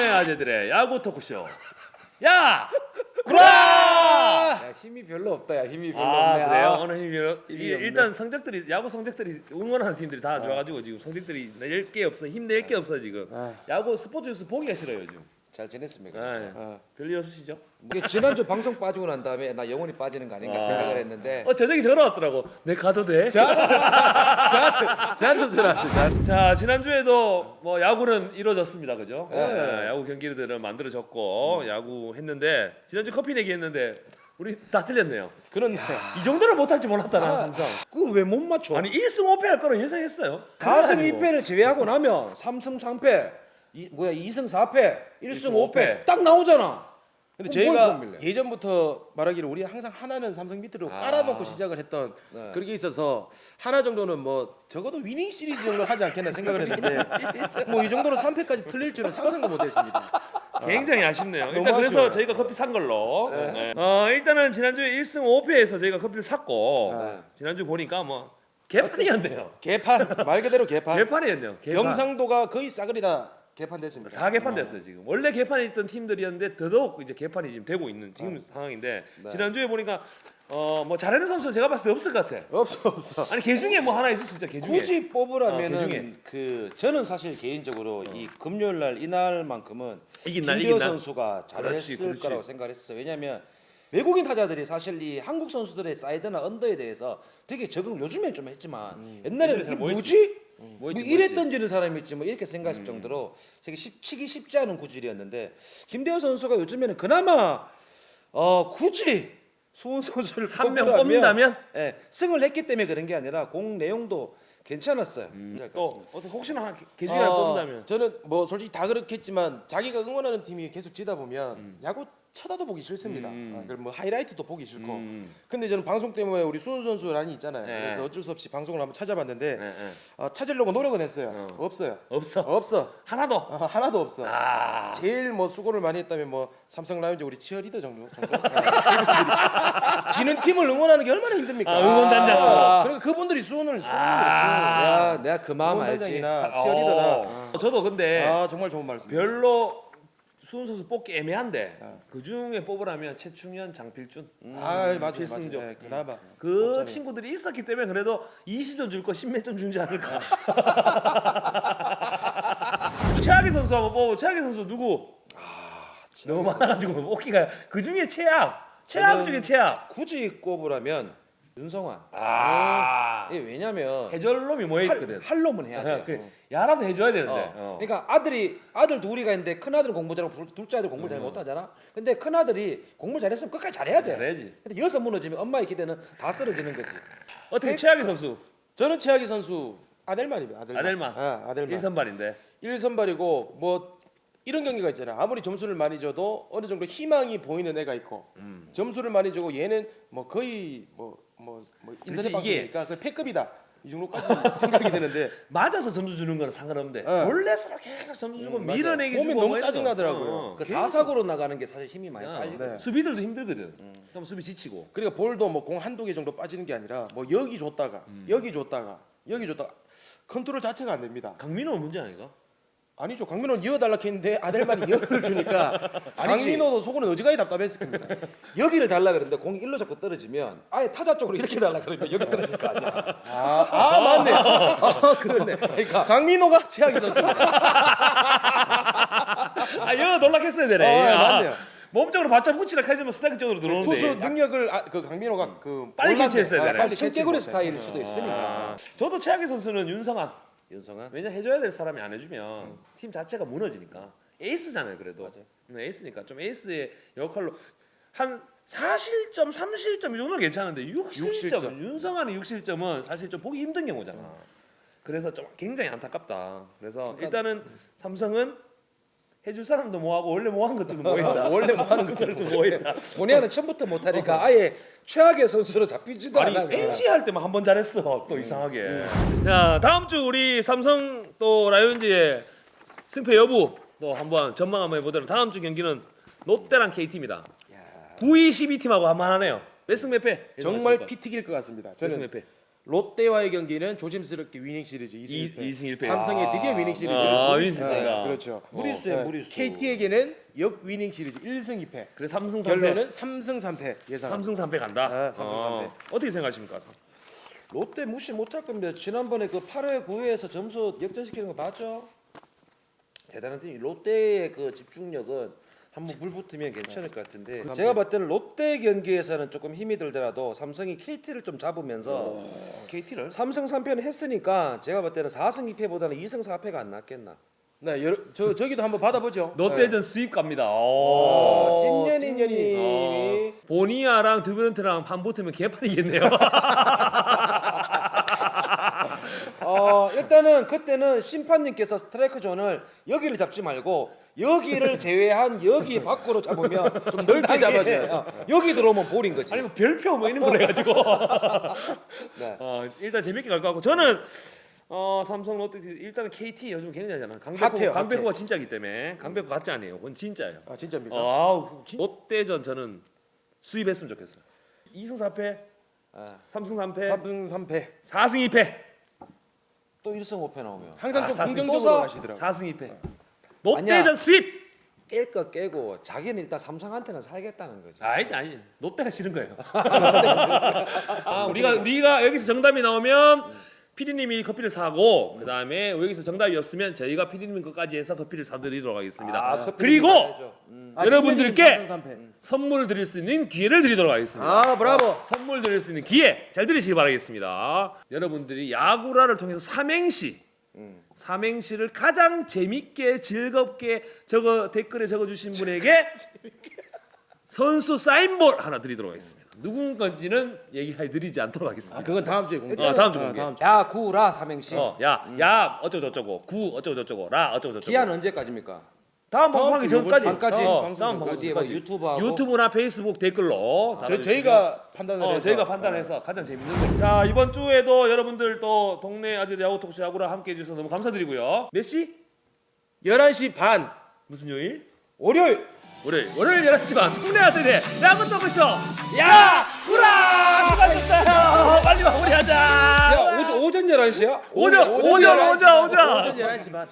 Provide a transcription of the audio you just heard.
남의 아재들의 야구 토크쇼. 야! 구라! 야, 힘이 별로 없다. 야, 힘이 별로 아 없네. 그래요? 아. 오늘 힘이 이- 힘이 없네. 일단 성적들이 야구 성적들이 응원하는 팀들이 다 좋아가지고 지금 성적들이 낼게 없어 힘낼 게 없어 지금 아. 야구 스포츠 뉴스 보기가 싫어요 지금 잘 지냈습니까? 네. 어. 별일 없으시죠? 이게 지난주 방송 빠지고 난 다음에 나 영원히 빠지는 거 아닌가 아. 생각을 했는데 어 저녁에 전화 왔더라고 내 가도 돼? 저한테 전화 왔어요. 저한테. 자 지난주에도 뭐 야구는 이루어졌습니다 그죠? 네. 네, 야구 경기들은 만들어졌고 야구 했는데 지난주 커피 내기 했는데 우리 다 틀렸네요 그런 이 정도는 못할 줄 몰랐다 난 아, 항상 그걸 왜 못 맞춰? 아니 1승 5패 할 거는 예상했어요 4승 그래가지고. 2패를 제외하고 나면 3승 3패, 이, 뭐야 2승 4패, 1승 5패 5패. 딱 나오잖아. 근데 그럼 뭘 저희가? 예전부터 말하기를 우리 항상 하나는 삼성 밑으로 깔아놓고 시작을 했던 네. 그런 게 있어서 하나 정도는 뭐 적어도 위닝 시리즈 정도 하지 않겠나 생각을 했는데 뭐 이 정도로 3패까지 틀릴 줄은 상상도 못했습니다. 굉장히 아쉽네요. 일단 너무 그래서 아쉬워요. 저희가 커피 산 걸로. 네. 어 일단은 지난주에 1승 5패에서 저희가 커피를 샀고 네. 지난주 보니까 뭐 개판이었네요. 개판 말 그대로 개판. 개판이었네요. 개판. 경상도가 거의 싸그리 다 개판됐습니다. 다 개판됐어요 지금. 원래 개판에 있던 팀들이었는데 더더욱 이제 개판이 지금 되고 있는 지금 상황인데 네. 지난주에 보니까 어 뭐 잘하는 선수 제가 봤을 때 없을 것 같아. 없어 없어. 아니 개 중에 뭐 하나 있을 수 있죠. 개 중에. 굳이 어, 뽑으라면은 그중에. 그 저는 사실 개인적으로 이 금요일 날 이날만큼은 이긴 날 김대호 날. 선수가 그렇지, 잘했을 그렇지. 거라고 생각했어. 왜냐하면 외국인 타자들이 사실 이 한국 선수들의 사이드나 언더에 대해서 되게 적응 요즘엔 좀 했지만 옛날에는 옛날에 잘 이게 뭐 뭐지? 뭐 뭐 이래 뭐 있지. 던지는 사람이 있지 뭐 이렇게 생각할 정도로 되게 쉽, 치기 쉽지 않은 구질이었는데 김대호 선수가 요즘에는 그나마 어 굳이 수훈 선수를 한 명 뽑는다면? 예, 승을 했기 때문에 그런 게 아니라 공 내용도 괜찮았어요. 또 어떻게 혹시나 하나 개 중에 하나 어, 뽑는다면? 저는 뭐 솔직히 다 그렇겠지만 자기가 응원하는 팀이 계속 지다 보면 야구 쳐다도 보기 싫습니다. 음. 아, 그리고 뭐 하이라이트도 보기 싫고. 음. 근데 저는 방송 때문에 우리 수훈 선수 란이 있잖아요. 네. 그래서 어쩔 수 없이 방송을 한번 찾아봤는데 네, 네. 어, 찾으려고 노력은 했어요. 어. 없어요. 없어. 없어. 하나도. 어, 하나도 없어. 아. 제일 뭐 수고를 많이 했다면 뭐 삼성 라이온즈 우리 치어리더 정도. 정도? 지는 팀을 응원하는 게 얼마나 힘듭니까? 아, 응원단장으로. 아, 그러니까 그분들이 수훈을 수훈을 아. 야, 내가 그 마음 알지. 응원단장이나 치어리더나 어. 저도 근데 아 정말 좋은 말씀. 별로 수훈 선수 뽑기 애매한데 어. 그 중에 뽑으라면 최충현, 장필준 아 맞아요, 맞아요. 필승조. 네, 그나마 그 없잖아요. 친구들이 있었기 때문에 그래도 20점 줄 거 10몇 점 주지 않을까. 최악의 선수 한번 뽑아. 최악의 선수 누구? 너무 많아가지고 뽑기가 그 중에 최악. 최악 저는- 중에 최악. 굳이 꼽으라면 윤성환. 아. 이게 왜냐면 해절놈이 뭐 있거든. 할, 할 놈은 해야 돼. 그래. 야라도 해줘야 되는데. 어. 어. 그러니까 아들이 아들 둘이가 있는데 큰 아들은 공부 잘하고 둘- 둘째 아들 공부 잘 못하잖아. 근데 큰 아들이 공부 잘했으면 끝까지 잘해야 돼. 잘해야지. 근데 여기서 무너지면 엄마의 기대는 다 쓰러지는 거지. 어떻게 최악의 선수? 저는 최하기 선수 아델만입니다. 아델만. 아델만. 아, 아델만. 1선발인데. 1선발이고 뭐 이런 경기가 있잖아요. 아무리 점수를 많이 줘도 어느 정도 희망이 보이는 애가 있고 음. 점수를 많이 주고 얘는 뭐 거의 뭐뭐뭐 인터넷 이게- 방송이니까 그 패급이다. 이 정도까지 생각이 되는데 맞아서 점수 주는 거는 상관없는데 어. 몰래서 계속 점수 주고 음, 맞아요. 밀어내기 몸이 주고 너무 뭐 이런 짜증 거. 나더라고요. 어, 어. 그 사사고로 나가는 게 사실 힘이 많이 야, 빠지고. 네. 수비들도 힘들거든. 그럼 수비 지치고. 그러니까 볼도 뭐 공 한두 개 정도 빠지는 게 아니라 뭐 여기 줬다가 음. 여기 줬다가 여기 줬다가 컨트롤 자체가 안 됩니다. 강민호는 문제 아닌가? 아니죠. 강민호는 이어달라 했는데 아델만이 이어를 주니까 아니지. 강민호도 속으로는 어지간히 답답했을 겁니다. 여기를 달라 그러는데 공이 일로 자꾸 떨어지면 아예 타자 쪽으로 이렇게 달라 그러면 여기 떨어질 거 아니야. 아, 아 맞네. 아, 그러네. 그러니까 강민호가 최악의 선수입니다. 아, 이거 놀라겠어야 되네. 어, 아, 맞네요. 몸쪽으로 바짝 붙이라 해주면 스타크 쪽으로 들어오는데. 투수 능력을 아, 그 강민호가 그 빨리 몰랐네. 캐치했어야 되네. 빨리 캐치 스타일일 못해. 수도 어. 있으니까. 아, 저도 최악의 선수는 윤성환. 윤성환. 왜냐 해줘야 될 사람이 안 해주면 팀 자체가 무너지니까. 에이스잖아요, 그래도. 맞아요. 네, 에이스니까 좀 에이스의 역할로 한 4실점, 3실점 이 정도는 괜찮은데 6실점, 6실점. 윤성환의 6실점은 사실 좀 보기 힘든 경우잖아. 그래서 좀 굉장히 안타깝다. 그래서 그러니까- 일단은 삼성은 해줄 사람도 뭐하고 원래 뭐한 것들도 뭐했다. 원래 뭐 하는 것들도 뭐했다. 본인은 처음부터 못하니까 아예 최악의 선수로 잡히지도 아니 않아. NC 할 때만 한 번 잘했어. 또 이상하게. 자 다음 주 우리 삼성 또 라이온즈의 승패 여부 또 한번 전망 한번 해보도록. 다음 주 경기는 롯데랑 KT입니다. 9위 12팀하고 한번 하네요. 몇 승 몇 패? 정말 피 튀길 것 같습니다. 몇승 저는 몇 패? 롯데와의 경기는 조심스럽게 위닝 시리즈 2승 1패. 2승 1패. 삼성의 드디어 위닝 시리즈. 아, 위닝 네, 시리즈가. 그렇죠. 무리수에 네, 무리수. KT에게는 역 위닝 시리즈 1승 2패. 그래 삼승 3패. 결론은 3승 3패 예상. 3승 3패 간다. 네, 삼승 어. 어떻게 생각하십니까? 롯데 무시 못할 겁니다. 지난번에 그 8회 9회에서 점수 역전시키는 거 봤죠? 대단한 팀. 롯데의 그 집중력은 한번 물 붙으면 괜찮을 것 같은데 제가 봤을 때는 롯데 경기에서는 조금 힘이 들더라도 삼성이 KT를 좀 잡으면서 KT를 삼성 3패는 했으니까 제가 봤을 때는 4승 2패보다는 2승 4패가 안 낫겠나. 네, 여러, 저 저기도 한번 받아보죠. 롯데전 수입 갑니다. 어, 오. 찐년이년이 어, 보니아랑 드브런트랑 판 붙으면 개판이겠네요. 어, 일단은 그때는 심판님께서 스트라이크 존을 여기를 잡지 말고 여기를 제외한 여기 밖으로 잡으면 좀 넓게 잡아줘요. 어, 여기 들어오면 볼인 거지. 아니 뭐 별표 뭐 이런 걸 해가지고 네. 어, 일단 재밌게 갈 것 같고 저는 어, 삼성 롯데 일단은 KT 요즘 굉장하잖아. 강백호 핫해요, 강백호가 진짜기 때문에 강백호 가짜 아니에요. 그건 진짜예요. 아 진짜입니까? 아우 진- 롯데전 저는 수입했으면 좋겠어요. 2승 4패, 아, 3승 3패, 3승 3패. 4승 2패, 또 1승 5패 나오면 항상 아, 좀 사승 긍정적으로 또 가시더라고요. 4승 2패. 아니야. 롯데전 수입. 깰 거 깨고 자기는 일단 삼성한테는 살겠다는 거지. 아니지 아니 롯데가 싫은 거예요. 아, 우리가 우리가 여기서 정답이 나오면 피디님이 커피를 사고 그 다음에 여기서 정답이 없으면 저희가 피디님 것까지 해서 커피를 사드리도록 하겠습니다. 아, 커피 그리고. 음. 아, 여러분들께 찐년이 3승 3패. 선물을 드릴 수 있는 기회를 드리도록 하겠습니다. 아 브라보. 선물 드릴 수 있는 기회 잘 들으시기 바라겠습니다. 여러분들이 야구라를 통해서 삼행시 음. 삼행시를 가장 재밌게 즐겁게 적어 댓글에 적어주신 분에게 선수 사인볼 하나 드리도록 하겠습니다. 누군 건지는 얘기해 드리지 않도록 하겠습니다. 아, 그건 다음 주에 공개. 어, 다음 주 아, 공개. 다음 주. 야 구라 삼행시. 어, 야, 야, 어쩌고 저쩌고, 구 어쩌고 저쩌고, 라 어쩌고 저쩌고. 기한 언제까지입니까? 다음 방송하기 주 전까지. 전까지? 어, 방송 다음 전까지. 어디에 뭐 방송까지. 유튜브하고 유튜브나 페이스북 댓글로 저 달아주시면 저희가 판단을 어, 해서 저희가 판단해서 가장 재밌는 거. 자 이번 주에도 여러분들 또 동네 아재 야구 톡쇼 야구랑 함께 해 주셔서 너무 감사드리고요. 몇 시? 11시 반 무슨 요일? 월요일 월요일. 월요일 11시 반. 동네 아재의 야구 톡쇼. 야, 구라 수고하셨어요. 빨리 마무리하자. 야 오전 오전 11시야? 오전 오전 오전 오전. 오전 11시 반